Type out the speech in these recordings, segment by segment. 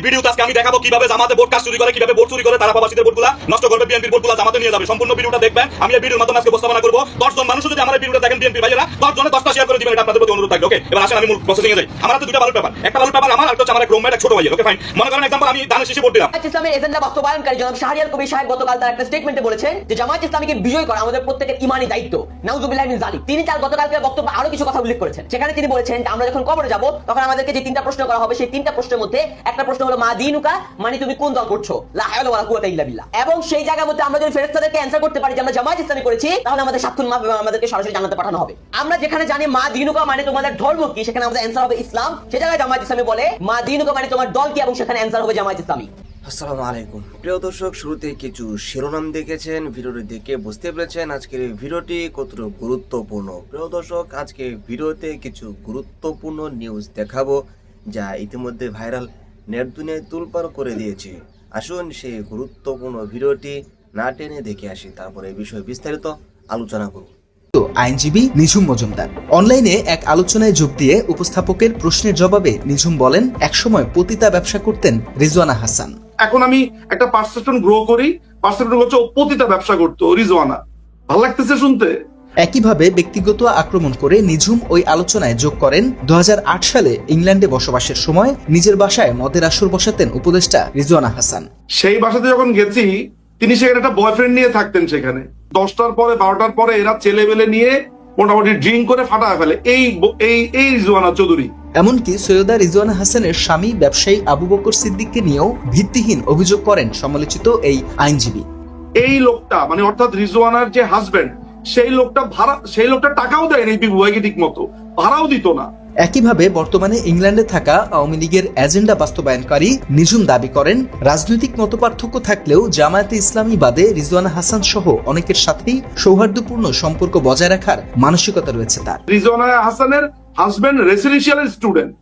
এই ভিডিওতে আজকে আমি দেখাবো কীভাবে জামাতে ভোট কাজ চুরি করে, কীভাবে ভোট চুরি করে তারা প্রবাসীদের ভোটগুলা নষ্ট করবে বিএনপির ভোটগুলা জামাতে নিয়ে যাবে। সম্পূর্ণ ভিডিওটা দেখবেন। আমি এই ভিডিওর মাধ্যমে আজকে উপস্থাপনা করব। দশ জন মানুষ যদি আমার ভিডিওটা দেখেন বিএনপি ভাইয়েরা দশ জনে দশটা শেয়ার করে দিবেন। এটা আপনাদের প্রতি অনুরোধ থাকবে। ওকে এবার আসেন, আমি মূল প্রসেসিং এ যাই। আমার হাতে দুটো বালুর পেপার একটা বালুর পেপার আমার, আর একটা আমার রুমমেট ছোট ভাইয়ের। ওকে ফাইন মনে করেন এক্সাম্পল আমি দানের শেষে ভোট দিলাম। ইসলামের এজেন্ডা বাস্তবায়নকারী জনাব শাহরিয়ার কবির সাহেব গতকাল তার একটা স্টেটমেন্টে বলেছেন যে, জামায়াত ইসলামীকে বিজয় করা আমাদের প্রত্যেকের ইমানি দায়িত্ব। নাউজুবিল্লাহ মিন জালিক। তিনি তার গতকালকের বক্তব্য আরও কিছু কথা উল্লেখ করেছেন। সেখানে তিনি বলেছেন আমরা যখন কবরে যাব, তখন আমাদেরকে যে তিনটা প্রশ্ন করা হবে, সেই তিনটা প্রশ্নের মধ্যে একটা প্রশ্ন হলো মা দিনুকা মানে তুমি কোন দল করছ? এবং সেই জায়গার মধ্যে আমরা যদি ফেরেশতাদেরকে অ্যানসার করতে পারি যে আমরা জামায়াত ইসলামী করেছি, তাহলে আমাদের মা আমাদেরকে সরাসরি জানাতে পাঠানো হবে। আমরা যেখানে জানি মা দিনুকা মানে তোমাদের ধর্ম কি, সেখানে আমাদের অ্যানসার হবে ইসলাম। সে জায়গায় জামায়াত ইসলামী বলে, মা দিনুকা মানে তোমার দল কি, এবং সেখানে অ্যানসার হবে জামায়াত ইসলামী। আসসালামু আলাইকুম। প্রিয় দর্শক, শুরুতে কিছু শিরোনাম দেখেছেন, ভিডিওটি দেখে বুঝতে পেরেছেন আজকের ভিডিওটি কতটা গুরুত্বপূর্ণ। প্রিয় দর্শক আজকে ভিডিওতে কিছু গুরুত্বপূর্ণ নিউজ দেখাবো, যা ইতিমধ্যে ভাইরাল নেট দুনিয়ায় তুলপার করে দিয়েছে। আসুন সেই গুরুত্বপূর্ণ ভিডিওটি না টেনে দেখে আসি তারপরে এই বিষয়ে বিস্তারিত আলোচনা করব। আইনজীবী নিঝুম মজুমদার অনলাইনে এক আলোচনায় যোগ দিয়ে উপস্থাপকের প্রশ্নের জবাবে নিঝুম বলেন একসময় পতিতা ব্যবসা করতেন রিজওয়ানা হাসান। এখন আমি একটা পার্সেপশন গ্রো করি পার্সেপশন হচ্ছে ও প্রতিটা ব্যবসা করতো রিজওয়ানা। ভালো লাগতেছে শুনতে? একইভাবে ব্যক্তিগত আক্রমণ করে নিঝুম ওই আলোচনায় যোগ করেন। দু হাজার আট সালে ইংল্যান্ডে বসবাসের সময় নিজের বাসায় মদের আসর বসাতেন উপদেষ্টা রিজওয়ানা হাসান। সেই বাসাতে যখন গেছি তিনি সেখানে একটা বয়ফ্রেন্ড নিয়ে থাকতেন সেখানে। দশটার পরে বারোটার পরে এরা ছেলে বেলে নিয়ে মোটামুটি ড্রিঙ্ক করে ফাটা ফেলে। এই এই এই রিজওয়ানা চৌধুরী। এমনকি সৈয়দা রিজওয়ানা হাসানের স্বামী ব্যবসায়ী আবু বকর সিদ্দিককে নিয়েও ভিত্তিহীন অভিযোগ করেন সমালোচিত এই আইনজীবী। এই লোকটা মানে অর্থাৎ রিজওয়ানার যে হাজবেন্ড সেই লোকটা ভাড়া সেই লোকটা টাকাও দেয়নি বিবাহকে ঠিক মতো ভাড়াও দিত না। একইভাবে বর্তমানে ইংল্যান্ডে থাকা আওয়ামী লীগের এজেন্ডা বাস্তবায়নকারী নিঝুম দাবি করেন রাজনৈতিক মতপার্থক্য থাকলেও জামায়াতে ইসলামী বাদে রিজওয়ানা হাসান সহ অনেকের সাথেই সৌহার্দ্যপূর্ণ সম্পর্ক বজায় রাখার মানসিকতা রয়েছে তার। রিজওয়ানা হাসানের হাজবেন্ড রেসিডেন্সিয়াল স্টুডেন্ট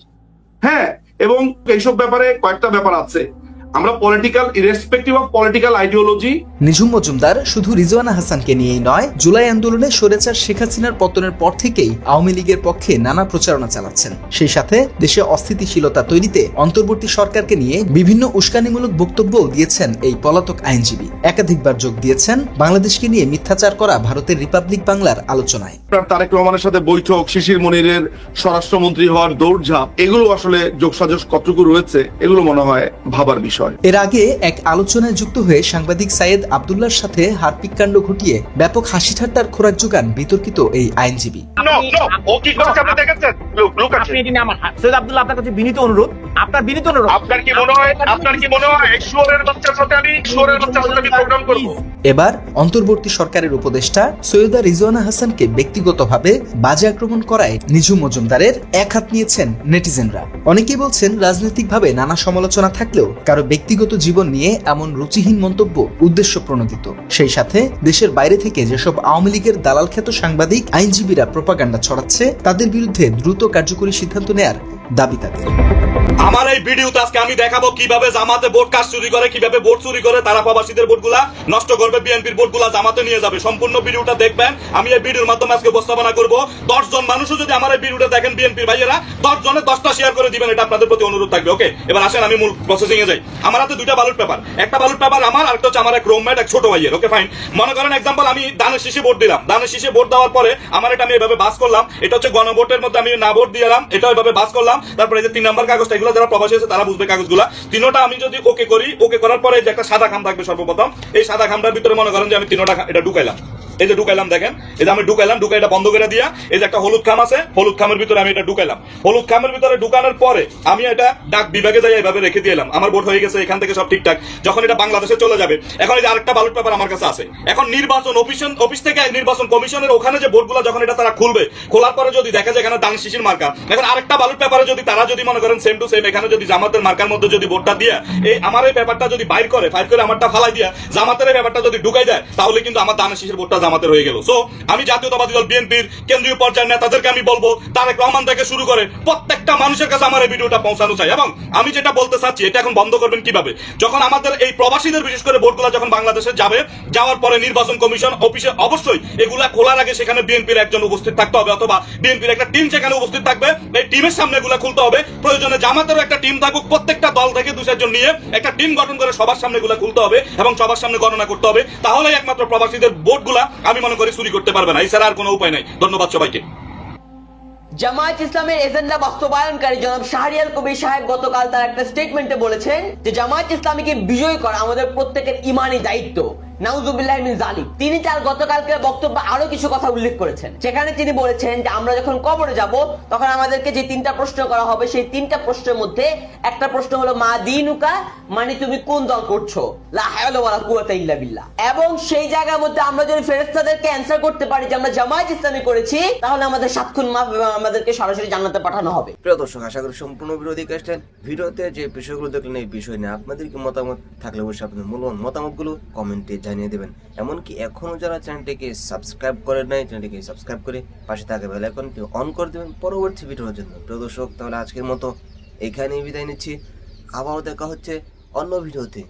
হ্যাঁ এবং এইসব ব্যাপারে কয়েকটা ব্যাপার আছে। আমরা political irrespective of political ideology Nijhum Majumdar শুধু রিজওয়ানা হাসানকে নিয়েই নয় জুলাই আন্দোলনে স্বৈরাচার শেখ হাসিনার পতনের পর থেকেই আওয়ামী লীগের পক্ষে নানা প্রচারণা চালাচ্ছেন। সেই সাথে দেশে অস্থিতিশীলতা তৈরিতে অন্তর্বর্তী সরকারকে নিয়ে বিভিন্ন উস্কানিমূলক বক্তব্যও দিয়েছেন এই পলাতক আইনজীবী। একাধিকবার যোগ দিয়েছেন বাংলাদেশকে নিয়ে মিথ্যাচার করা ভারতের রিপাবলিক বাংলার আলোচনায়। তারেক রহমানের সাথে বৈঠক শিশির মনিরের স্বরাষ্ট্রমন্ত্রী হওয়ার দৌড়ঝাঁপ এগুলো আসলে যোগসাজশ কতটুকু রয়েছে এগুলো মনে হয় ভাবার বিষয়। এর আগে এক আলোচনায় যুক্ত হয়ে সাংবাদিক সাইয়েদ আবদুল্লার সাথে হারপিক কাণ্ড ঘটিয়ে ব্যাপক হাসি ঠাট্টার খোরাক যোগান বিতর্কিত এই আইনজীবী। No, no, ও কি করছে আপনি দেখেছেন? Look, look at আপনি it. এটি নিয়ে আমার সৈয়দ আব্দুল্লাহ আপনার কাছে বিনীত অনুরোধ। আপনার বিনীত অনুরোধ। আপনার কি মনে হয় আপনার কি মনে হয় বাচ্চার সাথে আমি বাচ্চার সাথে আমি প্রোগ্রাম করব? এবার অন্তর্বর্তী সরকারের উপদেষ্টা সৈয়দা রিজওয়ানা হাসানকে ব্যক্তিগতভাবে বাজে আক্রমণ করায় নিজু মজুমদারের এক হাত নিয়েছেন নেটিজেনরা। অনেকেই বলছেন রাজনৈতিকভাবে নানা সমালোচনা থাকলেও কারও ব্যক্তিগত জীবন নিয়ে এমন রুচিহীন মন্তব্য উদ্দেশ্য প্রণোদিত সেই সাথে দেশের বাইরে থেকে যেসব আওয়ামী লীগের দালাল খ্যাত সাংবাদিক, আইনজীবীরা প্রপাগান্ডা ছড়াচ্ছে, তাদের বিরুদ্ধে দ্রুত কার্যকরী সিদ্ধান্ত নেয়ার দাবি তাদের। আমার এই ভিডিওতে আজকে আমি দেখাবো কীভাবে জামাতে ভোট কাজ চুরি করে, কীভাবে ভোট চুরি করে তারা প্রবাসীদের ভোটগুলা নষ্ট করবে, বিএনপির ভোটগুলা জামাতে নিয়ে যাবে। সম্পূর্ণ ভিডিওটা দেখবেন। আমি এই ভিডিওর মাধ্যমে আজকে উপস্থাপনা করব। দশ জন মানুষও যদি আমার এই ভিডিওটা দেখেন, বিএনপির ভাইয়েরা দশ জনে দশটা শেয়ার করে দিবেন, এটা আপনাদের প্রতি অনুরোধ থাকবে ওকে এবার আসেন, আমি মূল প্রসেসিং এ যাই। আমার হাতে দুইটা বালুট পেপার একটা বালুট পেপার আমার, আর একটা হচ্ছে আমার এক রুমমেট এক ছোট ভাইয়ের ওকে ফাইন মনে করেন এক্সাম্পল আমি দানের শীষে ভোট দিলাম। দানের শীষে ভোট দেওয়ার পরে আমার এটা আমি এভাবে বাস করলাম। এটা হচ্ছে গণভোটের মধ্যে আমি না ভোট দিলাম এটা এভাবে বাস করলাম। তারপরে যে তিন নম্বর কাগজটা এগুলো যারা প্রবাসী আছে, তারা বুঝবে কাগজগুলো। তিনটা আমি যদি ওকে করি ওকে করার পরে যে একটা সাদা খাম থাকবে সর্বপ্রথম। এই সাদা খামটার ভিতরে মনে করেন যে আমি তিনোটা এটা ঢুকাইলাম। এই যে ঢুকাইলাম দেখেন, এই যে আমি ঢুকাইলাম, ঢুকাই এটা বন্ধ করে দিয়া, এই যে একটা হলুদ খাম আছে, হলুদ খামের ভিতরে আমি এটা ঢুকাইলাম। হলুদ খামের ভিতরে ঢুকানোর পরে আমি এটা ডাক বিভাগে যাই এইভাবে রেখে দিলাম আমার ভোট হয়ে গেছে, এখান থেকে সব ঠিকঠাক। যখন এটা বাংলাদেশে চলে যাবে, এখন এই যে আরেকটা ব্যালট পেপার আমার কাছে আছে। এখন নির্বাচন অফিস অফিস থেকে নির্বাচন কমিশনের ওখানে যে ভোটগুলো যখন এটা তারা খুলবে, খোলার পরে যদি দেখা যায় এখানে দান শিশির মার্কা। এখন আরেকটা ব্যালট পেপারে যদি তারা যদি মনে করেন সেম টু সেম এখানে যদি জামাতের মার্কার মধ্যে যদি ভোটটা দিয়ে, এই আমার এই পেপারটা যদি বাইর করে ফাইল করে আমারটা ফালাই দিয়া, জামাতের এই পেপারটা যদি ঢুকাই দেয়, তাহলে কিন্তু আমার দানের শিশির ভোটটা জামাতের হয়ে গেল। সো আমি জাতীয়তাবাদী দল, বিএনপির কেন্দ্রীয় পর্যায়ের নেতাদেরকে আমি বলব, তারেক রহমান থেকে শুরু করে প্রত্যেকটা মানুষের কাছে আমার এই ভিডিওটা পৌঁছানো চাই। এবং আমি যেটা বলতে চাচ্ছি, এটা এখন বন্ধ করবেন কীভাবে? যখন আমাদের এই প্রবাসীদের, বিশেষ করে ভোটগুলো যখন বাংলাদেশে যাবে, যাওয়ার পরে নির্বাচন কমিশন অফিসে অবশ্যই এগুলা খোলার আগে সেখানে বিএনপির একজন উপস্থিত থাকতে হবে, অথবা বিএনপির একটা টিম সেখানে উপস্থিত থাকবে। এই টিমের সামনে এগুলা খুলতে হবে। প্রয়োজনে জামাতেরও একটা টিম থাকুক, প্রত্যেকটা দল থেকে দু চারজন নিয়ে একটা টিম গঠন করে সবার সামনে এগুলা খুলতে হবে এবং সবার সামনে গণনা করতে হবে। তাহলেই একমাত্র প্রবাসীদের ভোটগুলা আমি মনে করি চুরি করতে পারবে না। এছাড়া আর কোনো উপায় নাই। ধন্যবাদ সবাইকে। জামায়াত ইসলামের এজেন্ডা বাস্তবায়নকারী জনাব শাহরিয়াল কবির সাহেব গতকাল তার একটা স্টেটমেন্টে বলেছেন যে, জামায়াত ইসলামীকে বিজয় করা আমাদের প্রত্যেকের ইমানি দায়িত্ব। নাউজুবিল্লাহ মিন জালিক তিনি তার গতকালকে বক্তব্যে আরও কিছু কথা উল্লেখ করেছেন। সেখানে তিনি বলেছেন যে, আমরা যখন কবরে যাব, তখন আমাদেরকে যে তিনটা প্রশ্ন করা হবে, সেই তিনটা প্রশ্নের মধ্যে একটা প্রশ্ন হলো, মা দিনুকা? মানে তুমি কোন দল করছ? এবং সেই জায়গার মধ্যে আমরা যদি ফেরেশতাদেরকে অ্যানসার করতে পারি যে, আমরা জামায়াত ইসলামী করেছি, তাহলে আমাদের সাতক্ষণ মাফ এবং আমাদেরকে সরাসরি জান্নাতে পাঠানো হবে। প্রিয় দর্শক, আশা করি সম্পূর্ণ দেখে আসলেন ভিডিওতে যে বিষয়গুলো দেখলেন, এই বিষয় নিয়ে আপনাদের কি মতামত থাকলে অবশ্যই আপনাদের মূল্যবান মতামতগুলো কমেন্টে জানিয়ে দেবেন। এমনকি এখনও যারা চ্যানেলটিকে সাবস্ক্রাইব করেন নাই, চ্যানেলটিকে সাবস্ক্রাইব করে পাশে থাকা বেল আইকনটি অন করে দেবেন পরবর্তী ভিডিওর জন্য। প্রিয় দর্শক, তাহলে আজকের মতো এখানেই বিদায় নিচ্ছি। আবারও দেখা হচ্ছে অন্য ভিডিওতে।